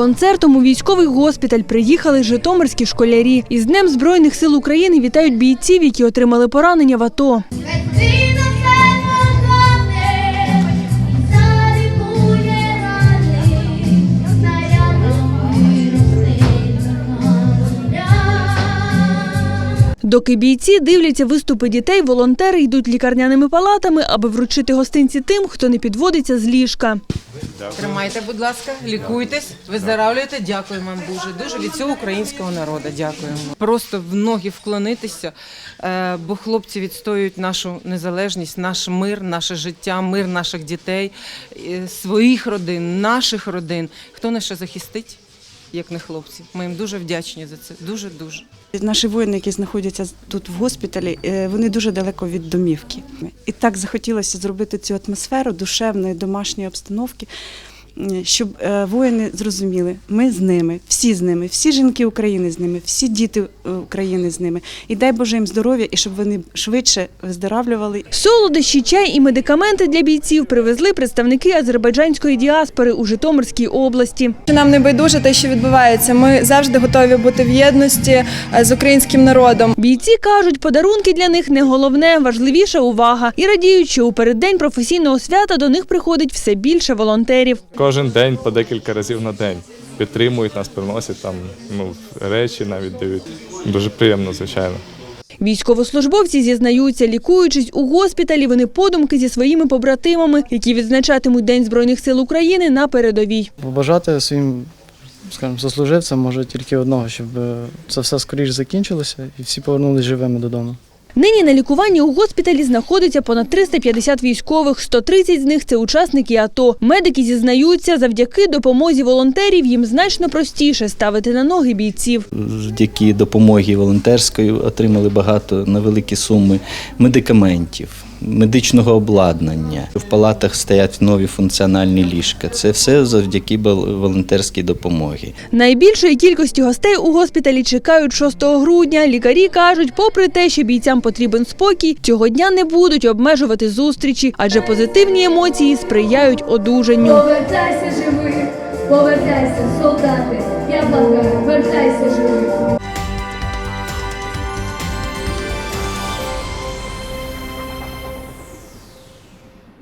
концертом у військовий госпіталь приїхали житомирські школярі. Із Днем Збройних сил України вітають бійців, які отримали поранення в АТО. Доки бійці дивляться виступи дітей, волонтери йдуть лікарняними палатами, аби вручити гостинці тим, хто не підводиться з ліжка. Тримайте, будь ласка, лікуйтесь, виздоравлюйте. Дякую вам дуже. Дуже від цього українського народу. Дякуємо. Просто в ноги вклонитися, е, бо хлопці відстоюють нашу незалежність, наш мир, наше життя, мир наших дітей, своїх родин, наших родин. Хто нас ще захистить, як не хлопці? Ми їм дуже вдячні за це. Дуже дуже. Наші воїни, які знаходяться тут в госпіталі, е, вони дуже далеко від домівки. І так захотілося зробити цю атмосферу душевної домашньої обстановки, щоб е, воїни зрозуміли, ми з ними, всі з ними, всі жінки України з ними, всі діти е, України з ними. І дай Боже їм здоров'я, і щоб вони швидше виздоравлювали Солодощі, чай і медикаменти для бійців привезли представники азербайджанської діаспори у Житомирській області. Нам не байдуже те, що відбувається. Ми завжди готові бути в єдності е, з українським народом. Бійці кажуть, подарунки для них не головне, важливіша увага. І радіють, що у переддень професійного свята до них приходить все більше волонтерів. Кожен день по декілька разів на день підтримують нас, приносять там ну, речі, навіть дають. Дуже приємно, звичайно. Військовослужбовці зізнаються, лікуючись у госпіталі, вони подумки зі своїми побратимами, які відзначатимуть День Збройних сил України на передовій. Побажати своїм, скажімо, сослуживцям може тільки одного, щоб е, це все скоріш закінчилося і всі повернулися живими додому. Нині на лікуванні у госпіталі знаходиться понад 350 військових, 130 з них це учасники АТО. Медики зізнаються, завдяки допомозі волонтерів їм значно простіше ставити на ноги бійців. завдяки допомоги волонтерської отримали багато на великі суми медикаментів, медичного обладнання. В палатах стоять нові функціональні ліжка. Це все завдяки волонтерській допомогі. Найбільшої кількості гостей у госпіталі чекають 6 грудня. Лікарі кажуть, попри те, що бійцям потрібен спокій, цього дня не будуть обмежувати зустрічі, адже позитивні емоції сприяють одужанню. Повертайся живий, повертайся, солдати, я благаю, вертайся живий.